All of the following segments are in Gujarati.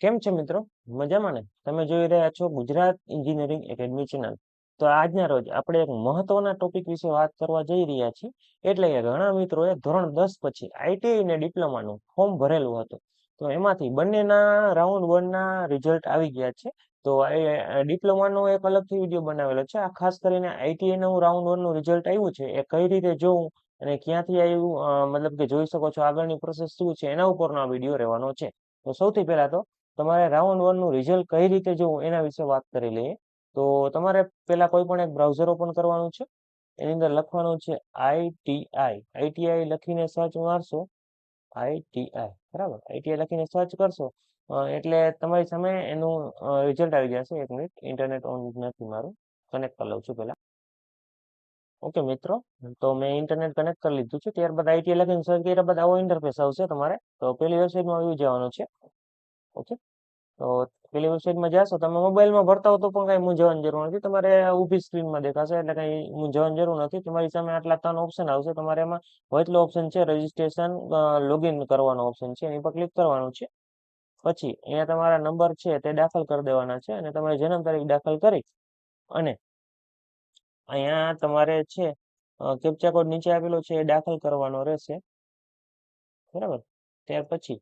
કેમ છે મિત્રો? મજામાં ને? તમે જોઈ રહ્યા છો ગુજરાત એન્જિનિયરિંગ એકેડમી ચેનલ તો આજના રોજ આપણે એક મહત્વના ટોપિક વિશે વાત કરવા જઈ રહ્યા છીએ. એટલે કે ઘણા મિત્રોએ ધોરણ દસ પછી આઈટીઆઈ અને ડિપ્લોમાનું ફોર્મ ભરેલું હતું. તો એમાંથી બંનેના રાઉન્ડ વનના રિઝલ્ટ આવી ગયા છે. તો એ ડિપ્લોમાનો એક અલગથી વીડિયો બનાવેલો છે. આ ખાસ કરીને આઈટીઆઈ નું રાઉન્ડ વનનું રિઝલ્ટ આવ્યું છે. એ કઈ રીતે જોવું અને ક્યાંથી આવ્યું? મતલબ કે જોઈ શકો છો આગળની પ્રોસેસ શું છે? એના ઉપરનો આ વીડિયો રહેવાનો છે. તો સૌથી પહેલા તો તમારે રાઉન્ડ વનનું રિઝલ્ટ કઈ રીતે જોવું એના વિશે વાત કરી લઈએ. તો તમારે પેલા કોઈ પણ એક બ્રાઉઝર ઓપન કરવાનું છે. એની અંદર લખવાનું છે આઈટીઆઈ આઈટીઆઈ લખીને સર્ચ મારશો. આઈટીઆઈ બરાબર? આઈટીઆઈ લખીને સર્ચ કરશો. એટલે તમારી સામે એનું રિઝલ્ટ આવી જશે. એક મિનિટ ઇન્ટરનેટ ઓન નથી મારું. કનેક્ટ કરી લઉં છું પેલા ઓકે મિત્રો. તો મેં ઇન્ટરનેટ કનેક્ટ કરી લીધું છે. ત્યારબાદ આઈટીઆઈ લખીને સર્ચ કર્યા બાદ આવો ઇન્ટરફેસ આવશે તમારે. તો પેલી વેબસાઇટમાં આવી જવાનું છે. ઓકે. તો પેલી વેબસાઇટમાં જાશો, તમે મોબાઈલમાં ભરતા હો તો પણ કઈ મૂંઝવાની જરૂર નથી. તમારે ઊભી સ્ક્રીનમાં દેખાશે એટલે કઈ મૂંઝવાની જરૂર નથી. તમારી સામે આટલા ત્રણ ઓપ્શન આવશે. તમારે એમાં વચલો ઓપ્શન છે, રજીસ્ટ્રેશન લોગિન કરવાનો ઓપ્શન છે. એની પર ક્લિક કરવાનું છે. પછી અહીંયા તમારા નંબર છે તે દાખલ કરી દેવાના છે અને તમારી જન્મ તારીખ દાખલ કરી અને અહીંયા તમારે છે કેપ્ચા કોડ નીચે આપેલો છે એ દાખલ કરવાનો રહેશે. બરાબર? ત્યાર પછી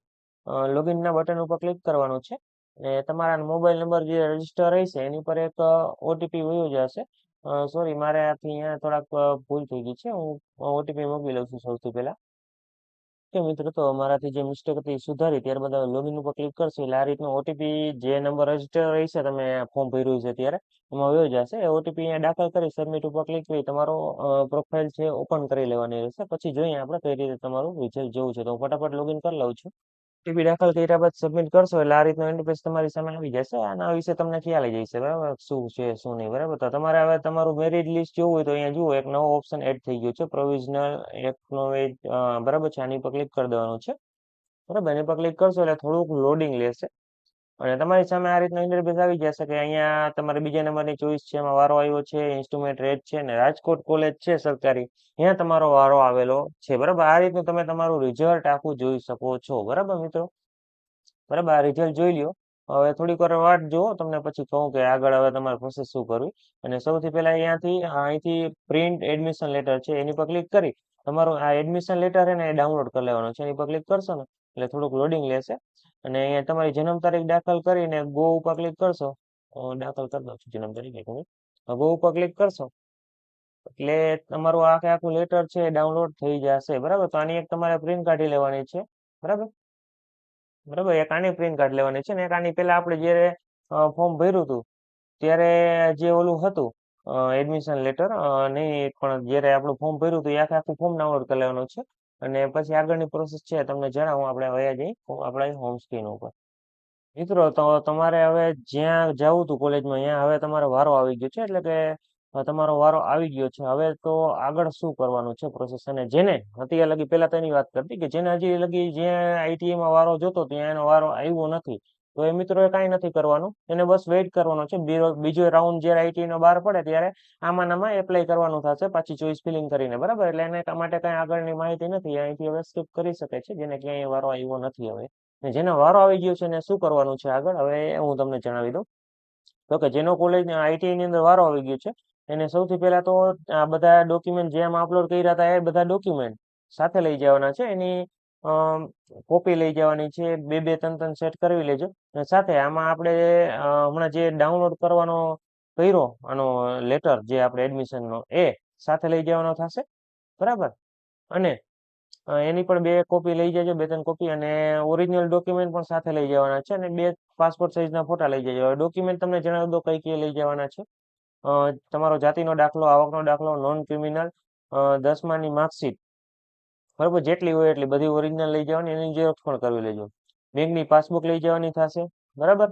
લોગિનના બટન ઉપર ક્લિક કરવાનું છે. અને તમારા મોબાઈલ નંબર જે રજિસ્ટર રહેશે, એની પર એક ઓટીપી વયો જશે. સોરી મારે આથી અહીંયા થોડાક ભૂલ થઈ ગઈ છે. હું ઓટીપી મોકલી લઉં છું સૌથી પહેલા. કે મિત્રો, તો મારાથી જે મિસ્ટેક હતી સુધારી સુધારી, ત્યારબાદ લોગિન ઉપર ક્લિક કરશો, એટલે આ રીતનો ઓટીપી જે નંબર રજિસ્ટર રહેશે, તમે ફોર્મ ભર્યું છે ત્યારે, એમાં વયો જશે. એ ઓટીપી અહીંયા દાખલ કરી સબમિટ ઉપર ક્લિક કરી, તમારો પ્રોફાઇલ છે ઓપન કરી લેવાની રહેશે. પછી જોઈએ આપણે કઈ રીતે તમારું રિઝલ્ટ જોવું છે. તો હું ફટાફટ લોગિન કરી લઉં છું. ઓટીપી દાખલ કર્યા બાદ સબમિટ કરશો એટલે આ રીતનો ઇન્ટરફેસ તમારી સામે આવી જશે આના વિશે તમને ખ્યાલ આવી જશે, બરાબર? શું છે, શું નહીં, બરાબર? તો તમારે હવે તમારું મેરિટ લિસ્ટ જોવું હોય તો અહીંયા જુઓ, એક નવો ઓપ્શન એડ થઈ ગયો છે પ્રોવિઝનલ એકનોવેજ બરાબર છે? આની પર ક્લિક કરી દેવાનું છે. બરાબર? એની પર ક્લિક કરશો એટલે થોડુંક લોડિંગ લેશે. અને તમારી સામે આ રીતનો ઇન્ટરફેસ આવી જશે કે અહીંયા તમારે બીજા નંબરની ચોઈસ છે, એમાં વારો આવ્યો છે ઇન્સ્ટ્રુમેન્ટ રેટ છે અને રાજકોટ કોલેજ છે સરકારી, અહીંયા તમારો વારો આવેલો છે. બરાબર? આ રીતનું તમે તમારું રિઝલ્ટ આખું જોઈ શકો છો. બરાબર મિત્રો? બરાબર? રિઝલ્ટ જોઈ લ્યો. હવે થોડીક વાર વાટ જુઓ તમને પછી કહું કે આગળ હવે તમારે પ્રોસેસ શું કરવી. અને સૌથી પહેલા અહીંયાથી, અહીંથી પ્રિન્ટ એડમિશન લેટર છે, એની પર ક્લિક કરી. તમારું આ એડમિશન લેટર છે ને એ ડાઉનલોડ કરી લેવાનો છે. એની પર ક્લિક કરશો ને એટલે થોડુંક લોડિંગ લેશે. અને અહીંયા તમારી જન્મ તારીખ દાખલ કરીને ગો ઉપર ક્લિક કરશો. દાખલ કરી દઉં છું જન્મ તારીખ એક મિનિટ ગો ઉપર ક્લિક કરશો. એટલે તમારું આખે આખું લેટર છે ડાઉનલોડ થઈ જશે. બરાબર? તો આની એક તમારે પ્રિન્ટ કાઢી લેવાની છે. બરાબર? બરાબર? એક આની પ્રિન્ટ કાઢી લેવાની છે ને એક આની પહેલા આપણે જ્યારે ફોર્મ ભર્યું હતું, ત્યારે જે ઓલું હતું એડમિશન લેટર નહીં, પણ જ્યારે આપણું ફોર્મ ભર્યું હતું, એ આખે આખું ફોર્મ ડાઉનલોડ કરી લેવાનું છે. અને પછી આગળની પ્રોસેસ છે, તમને જણાવું આપણે વયા જઈ આપણા હોમ સ્ક્રીન ઉપર. મિત્રો, તો તમારે હવે જ્યાં જવું હતું કોલેજમાં ત્યાં હવે તમારો વારો આવી ગયો છે, એટલે કે તમારો વારો આવી ગયો છે. હવે તો આગળ શું કરવાનું છે પ્રોસેસ અને જેને અત્યારે લગી પહેલા તો એની વાત કરતી કે જેને હજી લગી જ્યાં આઈટીઆઈમાં વારો જોતો, ત્યાં એનો વારો આવ્યો નથી. તો એ મિત્રોએ કાંઈ નથી કરવાનું. એને બસ વેઇટ કરવાનો છે. બીજો રાઉન્ડ જ્યારે આઈટીનો બહાર પડે ત્યારે આમાં આમાં એપ્લાય કરવાનું થશે. પાછી ચોઈસ ફિલિંગ કરીને, બરાબર? એટલે એને માટે કાંઈ આગળની માહિતી નથી. અહીંથી હવે સ્કીપ કરી શકે છે. જેને ક્યાંય વારો આવ્યો નથી હવે. ને જેનો વારો આવી ગયો છે એને શું કરવાનું છે આગળ? હવે હું તમને જણાવી દઉં. તો કે જેનો કોલેજ આઈટીઆઈની અંદર વારો આવી ગયો છે, એને સૌથી પહેલા તો આ બધા ડોક્યુમેન્ટ જે આમાં અપલોડ કર્યા હતા એ બધા ડોક્યુમેન્ટ સાથે લઈ જવાના છે. એની કોપી લઈ જવાની છે, બે બે, ત્રણ ત્રણ સેટ કરવી લેજો. અને સાથે આમાં આપણે હમણાં જે ડાઉનલોડ કરવાનો કર્યો, આનો લેટર જે આપણે એડમિશનનો એ સાથે લઈ જવાનો થશે. બરાબર? અને એની પણ બે કોપી લઈ જજો, બે, ત્રણ કોપી અને ઓરિજિનલ ડોક્યુમેન્ટ પણ સાથે લઈ જવાના છે, અને બે પાસપોર્ટ સાઇઝના ફોટા લઈ જજો. ડોક્યુમેન્ટ તમને જણાવી દો કઈ કઈ લઈ જવાના છે. તમારો જાતિનો દાખલો, આવકનો દાખલો નોન ક્રિમિનલ દસમાની માર્કશીટ બરાબર જેટલી હોય એટલી બધી ઓરિજિનલ લઈ જવાની એની ઝેરોક્ષ પણ કરવી લેજો. બેંકની પાસબુક લઈ જવાની થશે, બરાબર?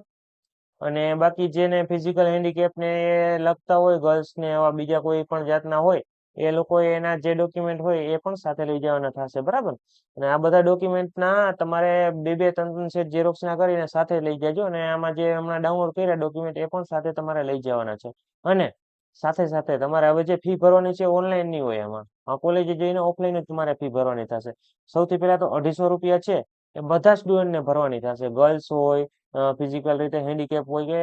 અને બાકી જેને ફિઝિકલ હેન્ડીકેપને લગતા હોય ગર્લ્સને એવા બીજા કોઈ પણ જાતના હોય, એ લોકોએ એના જે ડોક્યુમેન્ટ હોય એ પણ સાથે લઈ જવાના થશે, બરાબર? અને આ બધા ડોક્યુમેન્ટના તમારે બે બે ત્રણ ત્રણ સેટ ઝેરોક્ષ ના કરીને સાથે લઈ જજો અને આમાં જે હમણાં ડાઉનલોડ કર્યા ડોક્યુમેન્ટ એ પણ સાથે તમારે લઈ જવાના છે. અને સાથે સાથે તમારે હવે જે ફી ભરવાની છે ઓનલાઈનની હોય એમાં કોલેજે જઈને ઓફલાઈન જ તમારે ફી ભરવાની થશે. સૌથી પહેલા તો અઢીસો રૂપિયા છે એ બધા સ્ટુડન્ટને ભરવાની થશે. ગર્લ્સ હોય ફિઝિકલ રીતે હેન્ડીકેપ હોય કે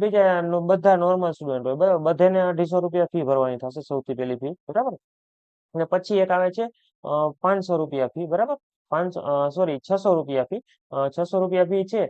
બીજા બધા નોર્મલ સ્ટુડન્ટ હોય, બરાબર? બધાને અઢીસો રૂપિયા ફી ભરવાની થશે સૌથી પહેલી ફી, બરાબર? અને પછી એક આવે છે પાંચસો રૂપિયા ફી, બરાબર? પાંચસો સોરી છસો રૂપિયા ફી છસો રૂપિયા ફી છે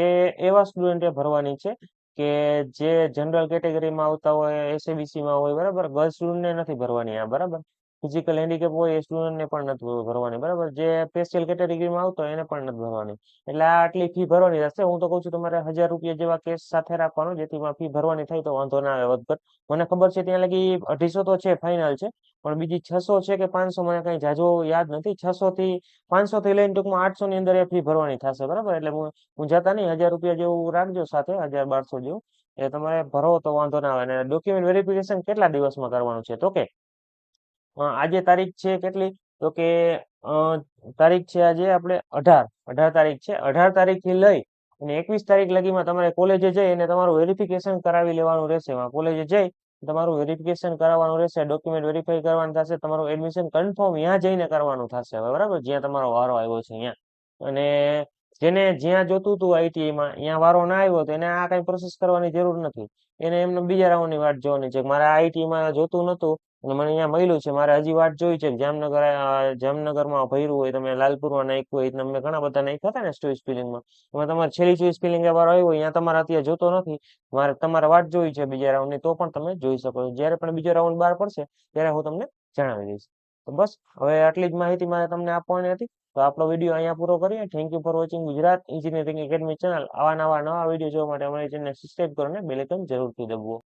એ, એવા સ્ટુડન્ટે ભરવાની છે. કે જે જનરલ કેટેગરીમાં આવતા હોય એસએબીસી માં હોય, બરાબર? ગર્લ્સ સ્ટુડન્ટને નથી ભરવાની આ, બરાબર? ફિઝિકલ હેન્ડીકેપ હોય એ સ્ટુડન્ટને પણ નથી ભરવાની, બરાબર? જે સ્પેશિયલ કેટેગરીમાં આવતો એને પણ નથી ભરવાની. એટલે આ આટલી ફી ભરવાની રહેશે. હું તો કહું છું તમારે હજાર રૂપિયા જેવા કેસ સાથે રાખવાનો, જેથી ફી ભરવાની થાય તો વાંધો ના આવે વધઘટ. મને ખબર છે ત્યાં લગી અઢીસો તો છે ફાઇનલ છે, પણ બીજી છસો છે કે પાંચસો મને કઈ જાજો યાદ નથી. છસો થી, પાંચસો થી લઈને ટૂંકમાં આઠસો ની અંદર એ ફી ભરવાની થશે, બરાબર? એટલે હું જતા નહીં. હજાર રૂપિયા જેવું રાખજો સાથે, હજાર બારસો જેવું. એ તમારે ભરો તો વાંધો ના આવે. અને ડોક્યુમેન્ટ વેરિફિકેશન કેટલા દિવસમાં કરવાનું છે? તો કે આજે તારીખ છે કેટલી? તો કે તારીખ છે આજે આપણે અઢાર. અઢાર તારીખ છે. અઢાર તારીખથી લઈ અને એકવીસ તારીખ લગીમાં તમારે કોલેજે જઈ અને તમારું વેરિફિકેશન કરાવી લેવાનું રહેશે. કોલેજે જઈ, તમારું વેરિફિકેશન કરાવવાનું રહેશે, ડોક્યુમેન્ટ વેરીફાઈ કરવાનું થશે, તમારું એડમિશન કન્ફર્મ ત્યાં જઈને કરવાનું થશે. હવે બરાબર? જ્યાં તમારો વારો આવ્યો છે ત્યાં અને જેને જ્યાં જોતું હતું આઈટીઆઈમાં ત્યાં વારો ના આવ્યો તો એને આ કઈ પ્રોસેસ કરવાની જરૂર નથી. એને એમને બીજા રાઉન્ડની વાટ જોવાની છે મારે ITI માં જોતું નતું અને મને અહીંયા મળ્યું છે. મારે હજી વાટ જોઈ છે જામનગર જામનગરમાં ભર્યું હોય, તમે લાલપુરમાં નાખ્યું હોય તમે ઘણા બધા નાખ્યા હતા ને ચોઈસ ફિલિંગમાં એમાં તમારે છેલ્લી ચોઈસ ફિલિંગ વારો આવ્યો હોય ત્યાં તમારે અત્યારે જોતો નથી. મારે તમારે વાટ જોઈ છે બીજા રાઉન્ડની, તો પણ તમે જોઈ શકો છો. જ્યારે પણ બીજો રાઉન્ડ બહાર પડશે, ત્યારે હું તમને જણાવી દઈશ. તો બસ, હવે આટલી જ માહિતી મારે તમને આપવાની હતી. તો આપણો વીડિયો અહીંયા પૂરો કરીએ. Thank you for watching Gujarat engineering academy channel આવા નવા નવા વીડિયો જોવા માટે અમારી ચેનલ સબસ્ક્રાઇબ કરો અને બેલેકન જરૂરથી દબાવો.